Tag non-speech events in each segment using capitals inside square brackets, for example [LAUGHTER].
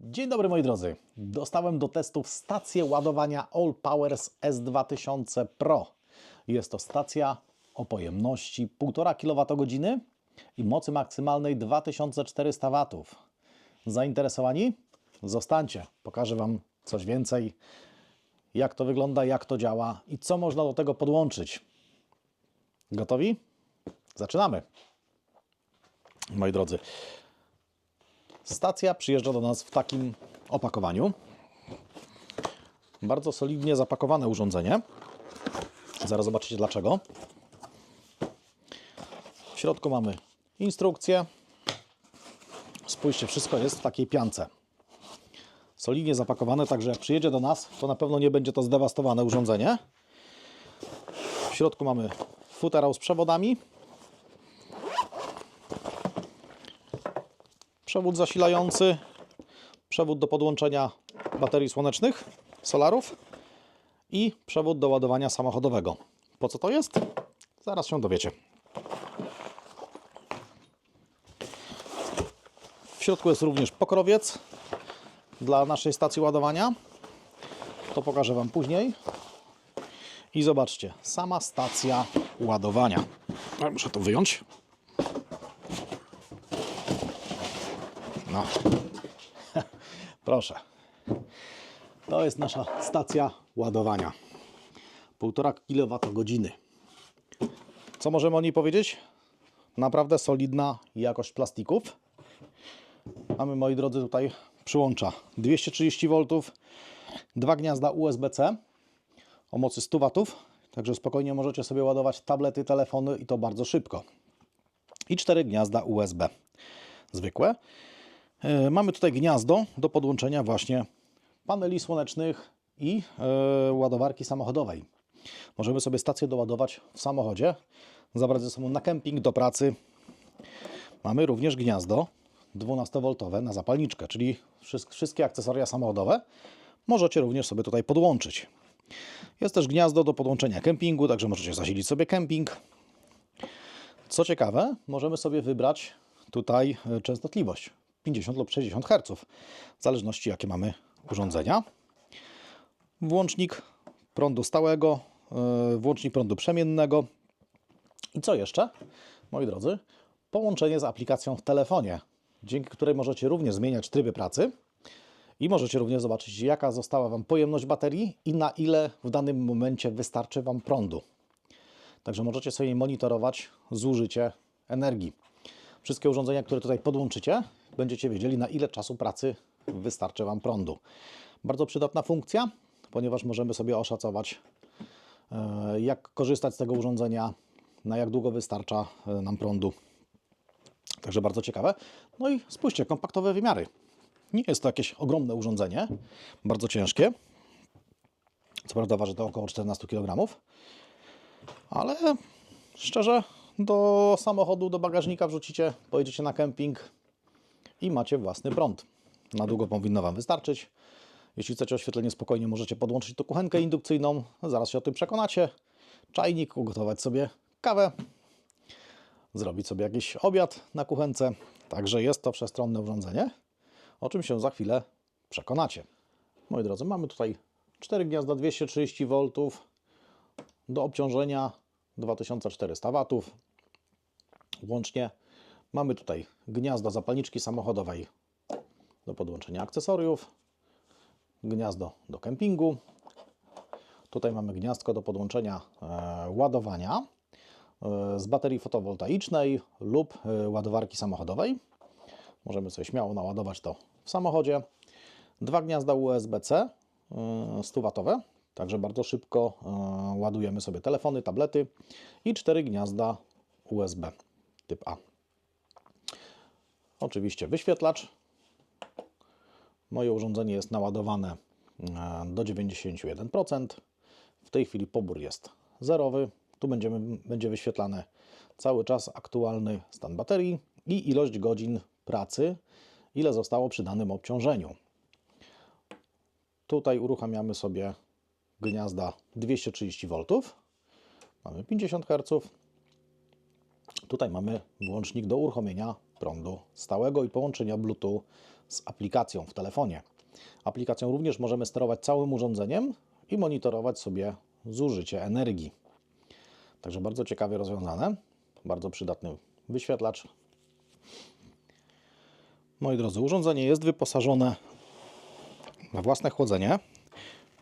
Dzień dobry moi drodzy. Dostałem do testów stację ładowania All Powers S2000 Pro. Jest to stacja o pojemności 1,5 kWh i mocy maksymalnej 2400 W. Zainteresowani? Zostańcie. Pokażę Wam coś więcej, jak to wygląda, jak to działa i co można do tego podłączyć. Gotowi? Zaczynamy. Moi drodzy, Stacja przyjeżdża do nas w takim opakowaniu. Bardzo solidnie zapakowane urządzenie. Zaraz zobaczycie dlaczego. W środku mamy instrukcję. Spójrzcie, wszystko jest w takiej piance. Solidnie zapakowane, także jak przyjedzie do nas, to na pewno nie będzie to zdewastowane urządzenie. W środku mamy futerał z przewodami. Przewód zasilający, przewód do podłączenia baterii słonecznych, solarów i przewód do ładowania samochodowego. Po co to jest? Zaraz się dowiecie. W środku jest również pokrowiec dla naszej stacji ładowania. To pokażę Wam później. I zobaczcie, sama stacja ładowania. Muszę to wyjąć. No. [LAUGHS] Proszę. To jest nasza stacja ładowania. 1,5 kWh. Co możemy o niej powiedzieć? Naprawdę solidna jakość plastików. Mamy, moi drodzy, tutaj przyłącza 230 V, dwa gniazda USB-C o mocy 100 W, także spokojnie możecie sobie ładować tablety, telefony i to bardzo szybko. I cztery gniazda USB zwykłe. E, Mamy tutaj gniazdo do podłączenia właśnie paneli słonecznych i e, ładowarki samochodowej. Możemy sobie stację doładować w samochodzie, zabrać ze sobą na kemping, do pracy. Mamy również gniazdo 12V na zapalniczkę, czyli wszyst- wszystkie akcesoria samochodowe możecie również sobie tutaj podłączyć. Jest też gniazdo do podłączenia kempingu, także możecie zasilić sobie kemping. Co ciekawe, możemy sobie wybrać tutaj e, częstotliwość 50 lub 60 Hz, w zależności jakie mamy urządzenia. Włącznik prądu stałego, e, włącznik prądu przemiennego. I co jeszcze, moi drodzy? Połączenie z aplikacją w telefonie, dzięki której możecie również zmieniać tryby pracy i możecie również zobaczyć, jaka została Wam pojemność baterii i na ile w danym momencie wystarczy Wam prądu. Także możecie sobie monitorować zużycie energii. Wszystkie urządzenia, które tutaj podłączycie, będziecie wiedzieli, na ile czasu pracy wystarczy Wam prądu. Bardzo przydatna funkcja, ponieważ możemy sobie oszacować, e, jak korzystać z tego urządzenia, na jak długo wystarcza e, nam prądu. Także bardzo ciekawe. No i spójrzcie, kompaktowe wymiary. Nie jest to jakieś ogromne urządzenie, bardzo ciężkie. Co prawda waży to około 14 kg, ale szczerze, do samochodu, do bagażnika wrzucicie, pojedziecie na kemping i macie własny prąd. Na długo powinno Wam wystarczyć. Jeśli chcecie oświetlenie spokojnie, możecie podłączyć tu kuchenkę indukcyjną. Zaraz się o tym przekonacie. Czajnik, ugotować sobie kawę, zrobić sobie jakiś obiad na kuchence. Także jest to przestronne urządzenie, o czym się za chwilę przekonacie. Moi drodzy, mamy tutaj 4 gniazda 230 V do obciążenia 2400 W. Łącznie mamy tutaj gniazdo zapalniczki samochodowej do podłączenia akcesoriów, gniazdo do kempingu. Tutaj mamy gniazdko do podłączenia e, ładowania e, z baterii fotowoltaicznej lub e, ładowarki samochodowej. Możemy sobie śmiało naładować to w samochodzie. Dwa gniazda USB-C e, 100W, także bardzo szybko ładujemy sobie telefony, tablety i cztery gniazda USB typ A. Oczywiście wyświetlacz. Moje urządzenie jest naładowane e, do 91%. W tej chwili pobór jest zerowy. Tu będziemy, będzie wyświetlane cały czas aktualny stan baterii i ilość godzin pracy, ile zostało przy danym obciążeniu. Tutaj uruchamiamy sobie gniazda 230 V. Mamy 50 Hz. Tutaj mamy włącznik do uruchomienia prądu stałego i połączenia Bluetooth z aplikacją w telefonie. Aplikacją również możemy sterować całym urządzeniem i monitorować sobie zużycie energii. Także bardzo ciekawie rozwiązane, bardzo przydatny wyświetlacz. Moi drodzy, urządzenie jest wyposażone we własne chłodzenie.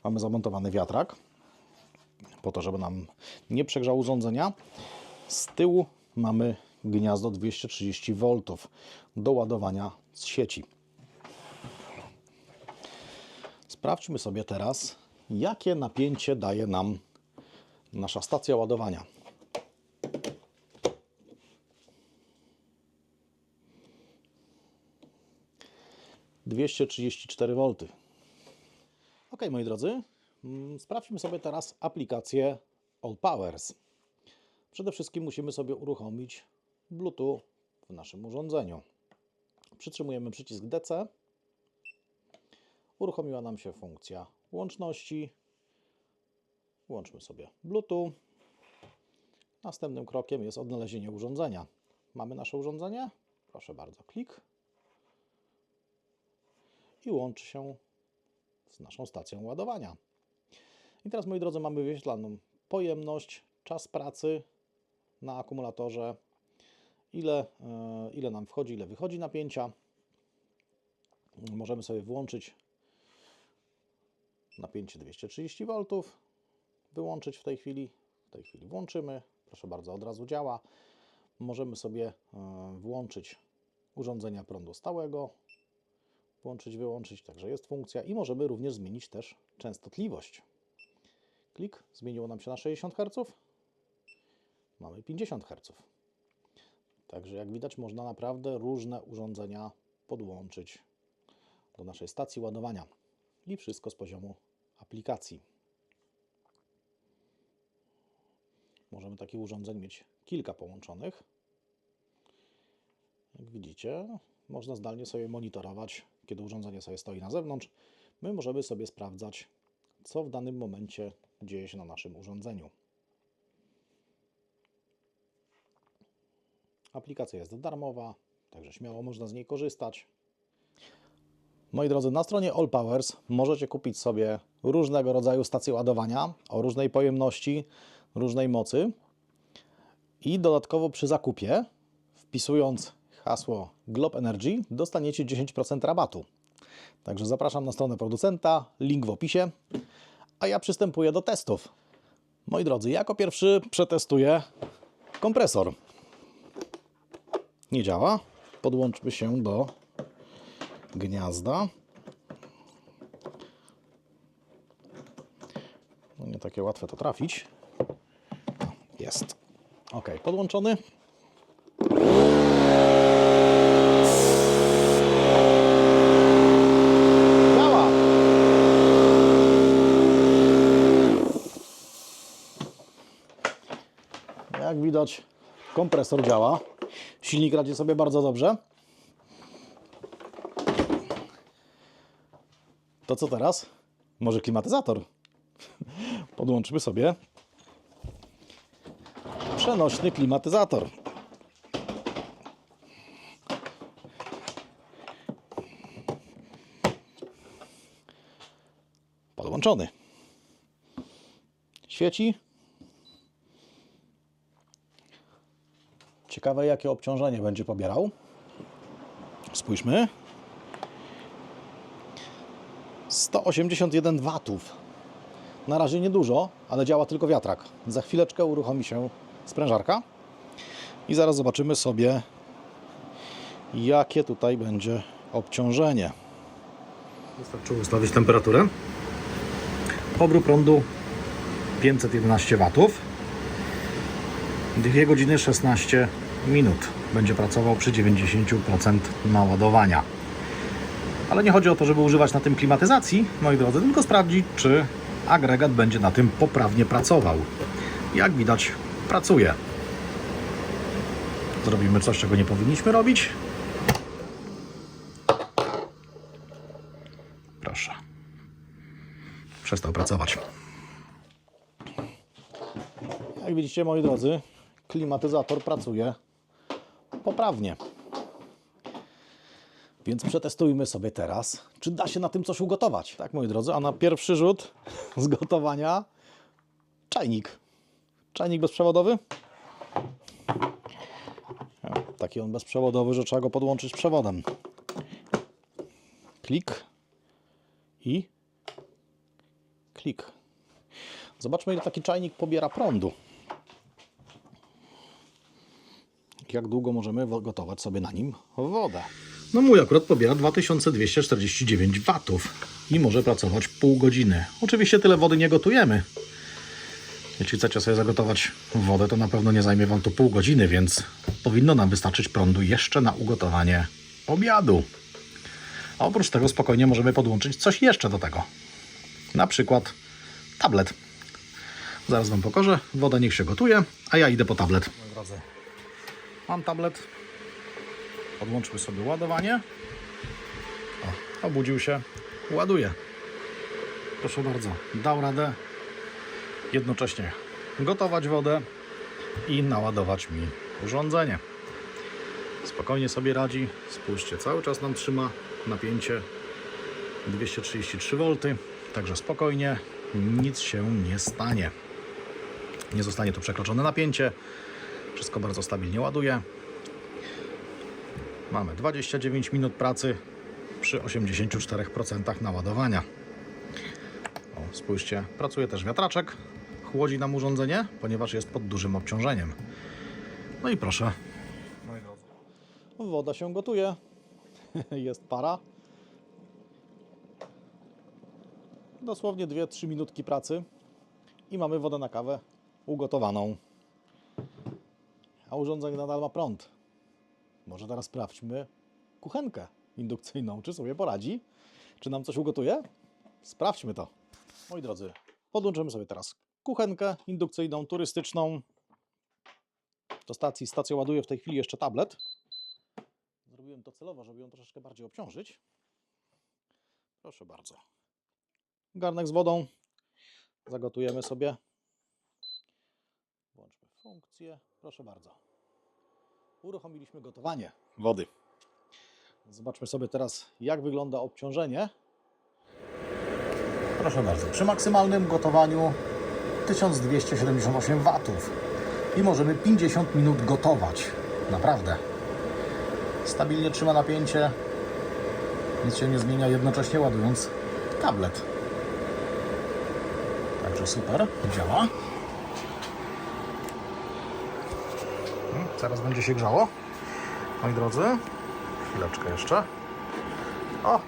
Mamy zamontowany wiatrak po to, żeby nam nie przegrzał urządzenia. Z tyłu mamy gniazdo 230 V do ładowania z sieci. Sprawdźmy sobie teraz, jakie napięcie daje nam nasza stacja ładowania. Dwieście trzydzieści cztery V. Ok, moi drodzy, mm, sprawdźmy sobie teraz aplikację All Powers. Przede wszystkim musimy sobie uruchomić Bluetooth w naszym urządzeniu. Przytrzymujemy przycisk DC. Uruchomiła nam się funkcja łączności. Włączmy sobie Bluetooth. Następnym krokiem jest odnalezienie urządzenia. Mamy nasze urządzenie? Proszę bardzo, klik. I łączy się z naszą stacją ładowania. I teraz, moi drodzy, mamy wyświetlaną pojemność, czas pracy na akumulatorze, ile, e, ile nam wchodzi, ile wychodzi napięcia. Możemy sobie włączyć napięcie 230 V, wyłączyć w tej chwili. W tej chwili włączymy. Proszę bardzo, od razu działa. Możemy sobie e, włączyć urządzenia prądu stałego, włączyć, wyłączyć, także jest funkcja i możemy również zmienić też częstotliwość. Klik, zmieniło nam się na 60 Hz. Mamy 50 Hz. Także jak widać można naprawdę różne urządzenia podłączyć do naszej stacji ładowania i wszystko z poziomu aplikacji. Możemy takich urządzeń mieć kilka połączonych. Jak widzicie, można zdalnie sobie monitorować, kiedy urządzenie sobie stoi na zewnątrz. My możemy sobie sprawdzać, co w danym momencie dzieje się na naszym urządzeniu. Aplikacja jest darmowa, także śmiało można z niej korzystać. Moi drodzy, na stronie All Powers możecie kupić sobie różnego rodzaju stacje ładowania o różnej pojemności, różnej mocy i dodatkowo przy zakupie, wpisując hasło Globe Energy, dostaniecie 10% rabatu. Także zapraszam na stronę producenta, link w opisie, a ja przystępuję do testów. Moi drodzy, jako pierwszy przetestuję kompresor. Nie działa. Podłączmy się do gniazda. No nie takie łatwe to trafić. Jest. Ok, podłączony. Działa. Jak widać, kompresor działa. Silnik radzi sobie bardzo dobrze. To co teraz? Może klimatyzator? [LAUGHS] Podłączmy sobie przenośny klimatyzator. Podłączony. Świeci. Ciekawe, jakie obciążenie będzie pobierał. Spójrzmy. 181 watów. Na razie niedużo, ale działa tylko wiatrak. Za chwileczkę uruchomi się sprężarka i zaraz zobaczymy sobie, jakie tutaj będzie obciążenie. Wystarczy ustawić temperaturę. Pobór prądu 511 watów. 2 godziny 16 minut będzie pracował przy 90% naładowania. Ale nie chodzi o to, żeby używać na tym klimatyzacji, moi drodzy, tylko sprawdzić, czy agregat będzie na tym poprawnie pracował. Jak widać, pracuje. Zrobimy coś, czego nie powinniśmy robić. Proszę. Przestał pracować. Jak widzicie, moi drodzy, klimatyzator pracuje poprawnie. Więc przetestujmy sobie teraz, czy da się na tym coś ugotować. Tak, moi drodzy, a na pierwszy rzut [LAUGHS] z gotowania czajnik. Czajnik bezprzewodowy. Taki on bezprzewodowy, że trzeba go podłączyć przewodem. Klik i klik. Zobaczmy, ile taki czajnik pobiera prądu. Jak długo możemy gotować sobie na nim wodę. No mój akurat pobiera 2249 watów i może pracować pół godziny. Oczywiście tyle wody nie gotujemy. Jeśli chcecie sobie zagotować wodę, to na pewno nie zajmie Wam to pół godziny, więc powinno nam wystarczyć prądu jeszcze na ugotowanie obiadu. A oprócz tego spokojnie możemy podłączyć coś jeszcze do tego. Na przykład tablet. Zaraz Wam pokażę. Woda niech się gotuje, a ja idę po tablet. Moi drodzy, mam tablet. Podłączmy sobie ładowanie. O, obudził się. Ładuje. Proszę bardzo, dał radę jednocześnie gotować wodę i naładować mi urządzenie. Spokojnie sobie radzi. Spójrzcie, cały czas nam trzyma napięcie 233 V. Także spokojnie, nic się nie stanie. Nie zostanie tu przekroczone napięcie. Wszystko bardzo stabilnie ładuje. Mamy 29 minut pracy przy 84% naładowania. O, spójrzcie, pracuje też wiatraczek. Chłodzi nam urządzenie, ponieważ jest pod dużym obciążeniem. No i proszę. Woda się gotuje. [LAUGHS] Jest para. Dosłownie 2-3 minutki pracy i mamy wodę na kawę ugotowaną. A nadal ma prąd. Może teraz sprawdźmy kuchenkę indukcyjną, czy sobie poradzi, czy nam coś ugotuje. Sprawdźmy to. Moi drodzy, podłączymy sobie teraz kuchenkę indukcyjną, turystyczną. Do stacji stacja ładuje w tej chwili jeszcze tablet. Zrobiłem to celowo, żeby ją troszeczkę bardziej obciążyć. Proszę bardzo. Garnek z wodą. Zagotujemy sobie. Włączmy funkcję. Proszę bardzo. Uruchomiliśmy gotowanie wody. Zobaczmy sobie teraz, jak wygląda obciążenie. Proszę bardzo. Przy maksymalnym gotowaniu 1278 watów i możemy 50 minut gotować. Naprawdę. Stabilnie trzyma napięcie. Nic się nie zmienia, jednocześnie ładując tablet. Także super, działa. Zaraz będzie się grzało. Moi drodzy, chwileczkę jeszcze. O,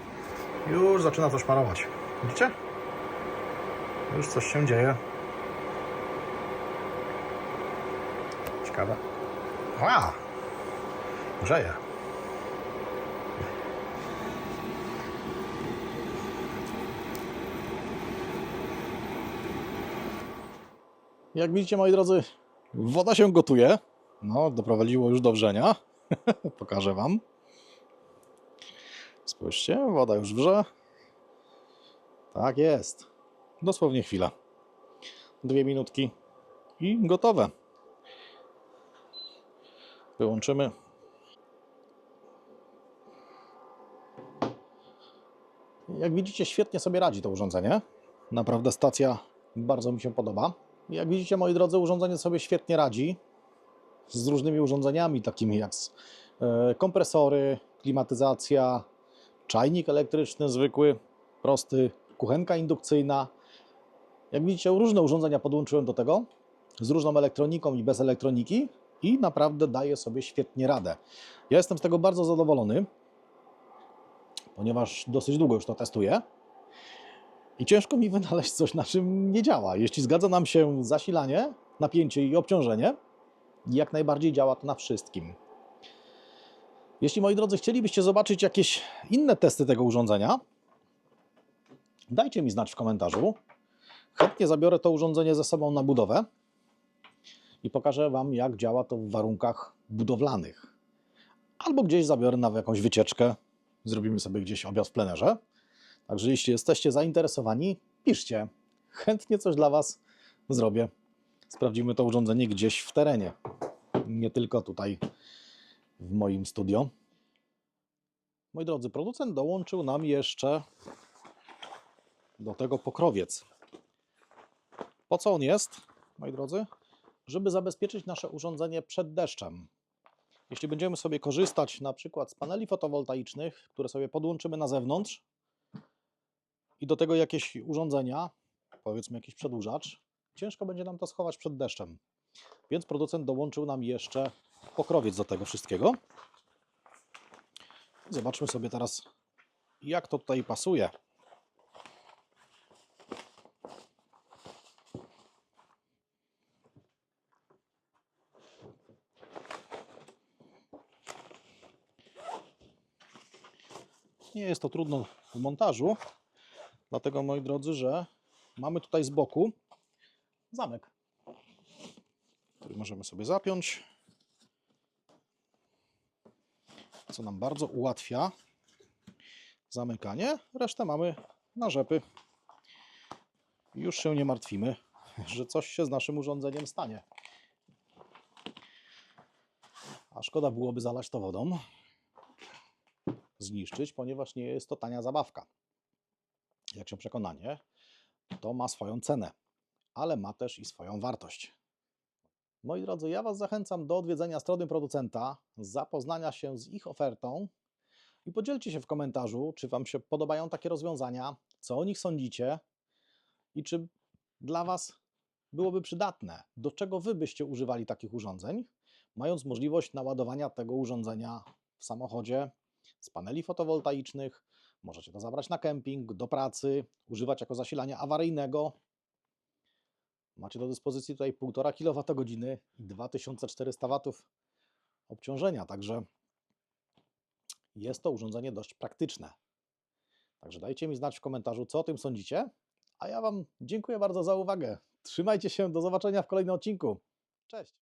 już zaczyna coś parować. Widzicie? Już coś się dzieje. Ciekawe. Wow! Grzeje. Jak widzicie, moi drodzy, woda się gotuje. No, doprowadziło już do wrzenia. [LAUGHS] Pokażę Wam. Spójrzcie, woda już wrze. Tak jest. Dosłownie chwila. Dwie minutki i gotowe. Wyłączymy. Jak widzicie, świetnie sobie radzi to urządzenie. Naprawdę stacja bardzo mi się podoba. Jak widzicie, moi drodzy, urządzenie sobie świetnie radzi z różnymi urządzeniami, takimi jak e, kompresory, klimatyzacja, czajnik elektryczny zwykły, prosty, kuchenka indukcyjna. Jak widzicie, różne urządzenia podłączyłem do tego, z różną elektroniką i bez elektroniki i naprawdę daje sobie świetnie radę. Ja jestem z tego bardzo zadowolony, ponieważ dosyć długo już to testuję. I ciężko mi [LAUGHS] wynaleźć coś, na czym nie działa. Jeśli zgadza nam się zasilanie, napięcie i obciążenie, jak najbardziej działa to na wszystkim. Jeśli, moi drodzy, chcielibyście zobaczyć jakieś inne testy tego urządzenia, dajcie mi znać w komentarzu. Chętnie zabiorę to urządzenie ze sobą na budowę i pokażę Wam, jak działa to w warunkach budowlanych. Albo gdzieś zabiorę na jakąś wycieczkę, zrobimy sobie gdzieś obiad w plenerze. Także jeśli jesteście zainteresowani, piszcie. Chętnie coś dla Was zrobię. Sprawdzimy to urządzenie gdzieś w terenie, nie tylko tutaj w moim studio. Moi drodzy, producent dołączył nam jeszcze do tego pokrowiec. Po co on jest, moi drodzy? Żeby zabezpieczyć nasze urządzenie przed deszczem. Jeśli będziemy sobie korzystać na przykład z paneli fotowoltaicznych, które sobie podłączymy na zewnątrz i do tego jakieś urządzenia, powiedzmy jakiś przedłużacz, ciężko będzie nam to schować przed deszczem. Więc producent dołączył nam jeszcze pokrowiec do tego wszystkiego. Zobaczmy sobie teraz, jak to tutaj pasuje. Nie jest to trudno w montażu, dlatego moi drodzy, że mamy tutaj z boku zamek, który możemy sobie zapiąć, co nam bardzo ułatwia zamykanie. Resztę mamy na rzepy. Już się nie martwimy, że coś się z naszym urządzeniem stanie. A szkoda byłoby zalać to wodą, zniszczyć, ponieważ nie jest to tania zabawka. Jak się przekonanie, to ma swoją cenę, ale ma też i swoją wartość. Moi drodzy, ja Was zachęcam do odwiedzenia strony producenta, zapoznania się z ich ofertą i podzielcie się w komentarzu, czy Wam się podobają takie rozwiązania, co o nich sądzicie i czy dla Was byłoby przydatne, do czego Wy byście używali takich urządzeń, mając możliwość naładowania tego urządzenia w samochodzie z paneli fotowoltaicznych. Możecie to zabrać na kemping, do pracy, używać jako zasilania awaryjnego. Macie do dyspozycji tutaj 1,5 kWh i 2400 W obciążenia, także jest to urządzenie dość praktyczne. Także dajcie mi znać w komentarzu, co o tym sądzicie. A ja Wam dziękuję bardzo za uwagę. Trzymajcie się, do zobaczenia w kolejnym odcinku. Cześć!